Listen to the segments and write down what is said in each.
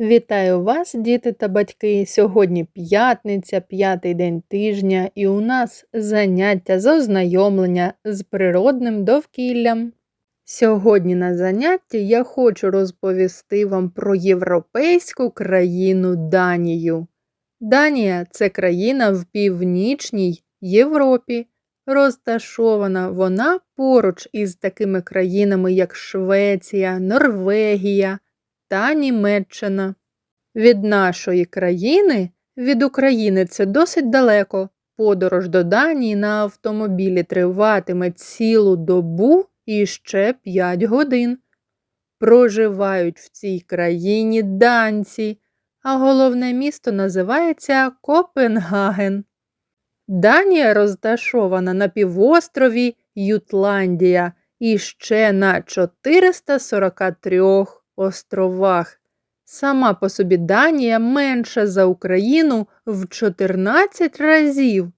Вітаю вас, діти та батьки! Сьогодні п'ятниця, п'ятий день тижня, і у нас заняття з ознайомлення з природним довкіллям. Сьогодні на занятті я хочу розповісти вам про європейську країну Данію. Данія це країна в північній Європі. Розташована вона поруч із такими країнами, як Швеція, Норвегія та Німеччина. Від нашої країни, від України це досить далеко. Подорож до Данії на автомобілі триватиме цілу добу і ще 5 годин. Проживають в цій країні данці, а головне місто називається Копенгаген. Данія розташована на півострові Ютландія і ще на 443 островах. Сама по собі Данія менша за Україну в 14 разів.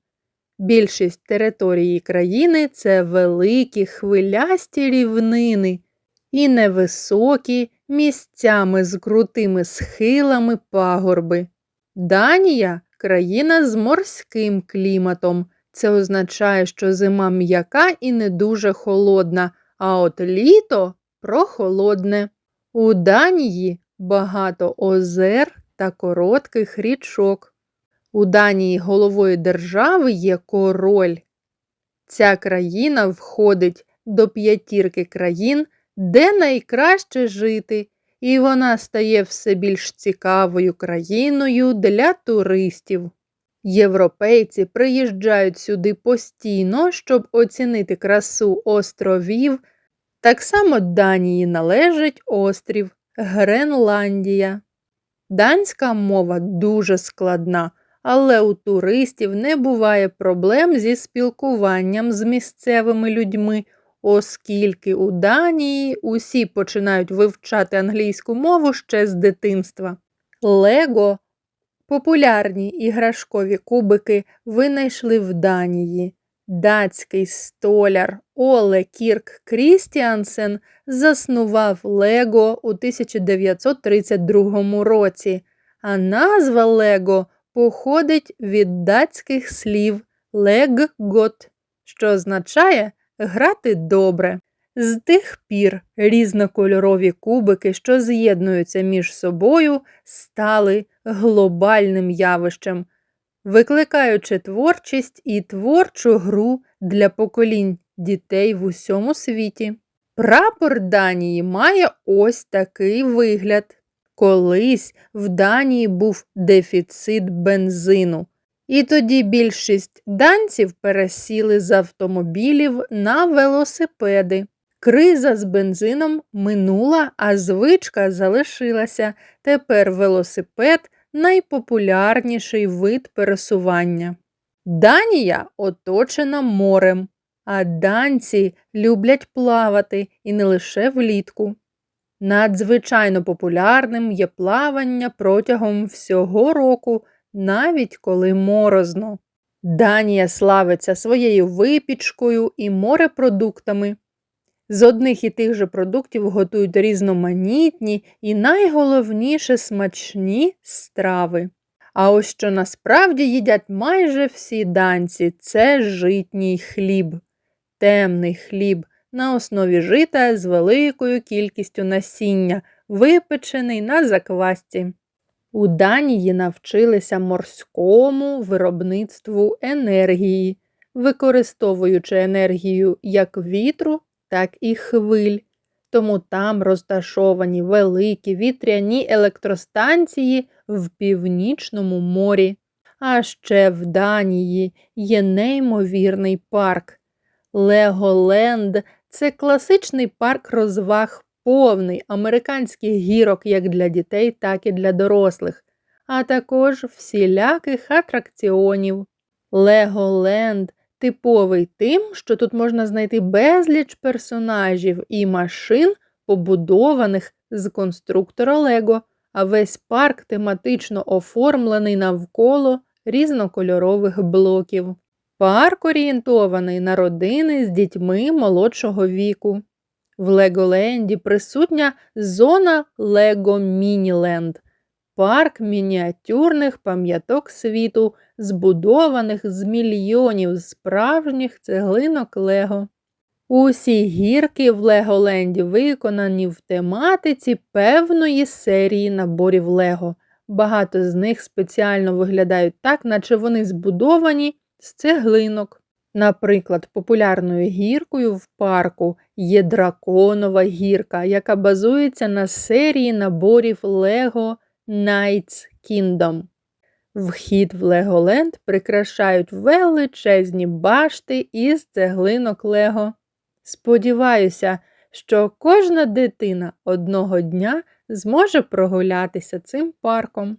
Більшість території країни це великі хвилясті рівнини і невисокі місцями з крутими схилами пагорби. Данія країна з морським кліматом. Це означає, що зима м'яка і не дуже холодна, а от літо прохолодне. У Данії багато озер та коротких річок. У Данії головою держави є король. Ця країна входить до п'ятірки країн, де найкраще жити, і вона стає все більш цікавою країною для туристів. Європейці приїжджають сюди постійно, щоб оцінити красу островів. Так само Данії належить острів Гренландія. Данська мова дуже складна, але у туристів не буває проблем зі спілкуванням з місцевими людьми, оскільки у Данії усі починають вивчати англійську мову ще з дитинства. Лего популярні іграшкові кубики винайшли в Данії. Датський столяр Оле Кірк Крістіансен заснував Лего у 1932 році, а назва Лего походить від датських слів леггот, що означає грати добре. З тих пір різнокольорові кубики, що з'єднуються між собою, стали глобальним явищем викликаючи творчість і творчу гру для поколінь дітей в усьому світі. Прапор Данії має ось такий вигляд. Колись в Данії був дефіцит бензину, і тоді більшість данців пересіли з автомобілів на велосипеди. Криза з бензином минула, а звичка залишилася. Тепер велосипед найпопулярніший вид пересування. Данія оточена морем, а данці люблять плавати і не лише влітку. Надзвичайно популярним є плавання протягом всього року, навіть коли морозно. Данія славиться своєю випічкою і морепродуктами. З одних і тих же продуктів готують різноманітні і найголовніше смачні страви. А ось що насправді їдять майже всі данці це житній хліб, темний хліб на основі жита з великою кількістю насіння, випечений на заквасті. У Данії навчилися морському виробництву енергії, використовуючи енергію як вітру, так і хвиль, тому там розташовані великі вітряні електростанції в північному морі. А ще в Данії є неймовірний парк. Леголенд це класичний парк розваг, повний американських гірок як для дітей, так і для дорослих, а також всіляких атракціонів. Леголенд типовий тим, що тут можна знайти безліч персонажів і машин, побудованих з конструктора Лего, а весь парк тематично оформлений навколо різнокольорових блоків. Парк орієнтований на родини з дітьми молодшого віку. В Леголенді присутня зона Лего Мініленд. Парк мініатюрних пам'яток світу, збудованих з мільйонів справжніх цеглинок Лего. Усі гірки в Леголенді виконані в тематиці певної серії наборів Лего. Багато з них спеціально виглядають так, наче вони збудовані з цеглинок. Наприклад, популярною гіркою в парку є драконова гірка, яка базується на серії наборів Lego Knights Kingdom. Вхід в Леголенд прикрашають величезні башти із цеглинок Лего. Сподіваюся, що кожна дитина одного дня зможе прогулятися цим парком.